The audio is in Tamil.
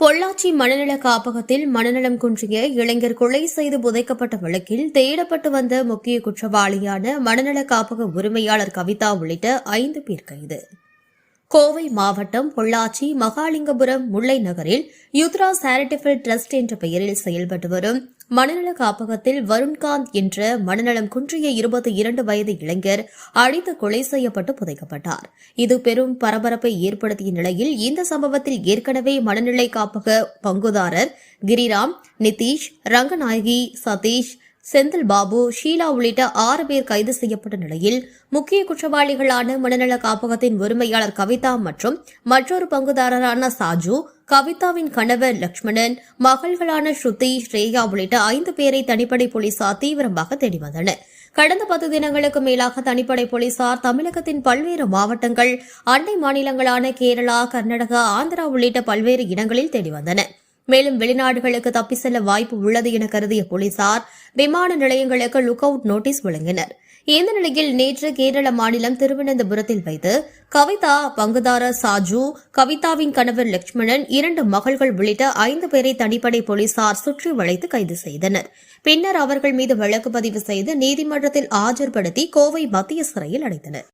பொள்ளாச்சி மனநல காப்பகத்தில் மனநலம் குன்றிய இளைஞர் கொலை செய்து புதைக்கப்பட்ட வழக்கில் தேடப்பட்டு வந்த முக்கிய குற்றவாளியான மனநல காப்பக உரிமையாளர் கவிதா உள்ளிட்ட ஐந்து பேர் கைது. கோவை மாவட்டம் பொள்ளாச்சி மகாலிங்கபுரம் முல்லை நகரில் யுத்ரா சேரிட்டபிள் ட்ரஸ்ட் என்ற பெயரில் செயல்பட்டு வரும் மனநல காப்பகத்தில் வருண்காந்த் என்ற மனநலம் குன்றிய இருபத்தி இரண்டு வயது இளைஞர் அடித்து கொலை செய்யப்பட்டு புதைக்கப்பட்டார். இது பெரும் பரபரப்பை ஏற்படுத்திய நிலையில் இந்த சம்பவத்தில் ஏற்கனவே மனநிலை காப்பக பங்குதாரர் கிரிராம் நிதிஷ் ரங்கநாயகி சதீஷ் செந்தில் பாபு ஷீலா உள்ளிட்ட ஆறு பேர் கைது செய்யப்பட்ட நிலையில் முக்கிய குற்றவாளிகளான மனநல காப்பகத்தின் உரிமையாளர் கவிதா மற்றும் மற்றொரு பங்குதாரரான சாஜு கவிதாவின் கணவர் லட்சுமணன் மகள்களான ஸ்ருதி ஸ்ரேயா உள்ளிட்ட ஐந்து பேரை தனிப்படை போலீசார் தீவிரமாக தேடி வந்தனர். கடந்த பத்து தினங்களுக்கு மேலாக தனிப்படை போலீசார் தமிழகத்தின் பல்வேறு மாவட்டங்கள் அண்டை மாநிலங்களான கேரளா கர்நாடகா ஆந்திரா உள்ளிட்ட பல்வேறு இடங்களில் தேடி வந்தனா் மேலும் வெளிநாடுகளுக்கு தப்பி செல்ல வாய்ப்பு உள்ளது என கருதிய போலீசார் விமான நிலையங்களுக்கு லுக் அவுட் நோட்டீஸ் வழங்கினர். இந்த நிலையில் நேற்று கேரள மாநிலம் திருவனந்தபுரத்தில் வைத்து கவிதா பங்குதாரர் சாஜு கவிதாவின் கணவர் லட்சுமணன் இரண்டு மகள்கள் உள்ளிட்ட ஐந்து பேரை தனிப்படை போலீசார் சுற்றி வளைத்து கைது செய்தனர். பின்னர் அவர்கள் மீது வழக்கு பதிவு செய்து நீதிமன்றத்தில் ஆஜர்படுத்தி கோவை மத்திய சிறையில் அடைத்தனர்.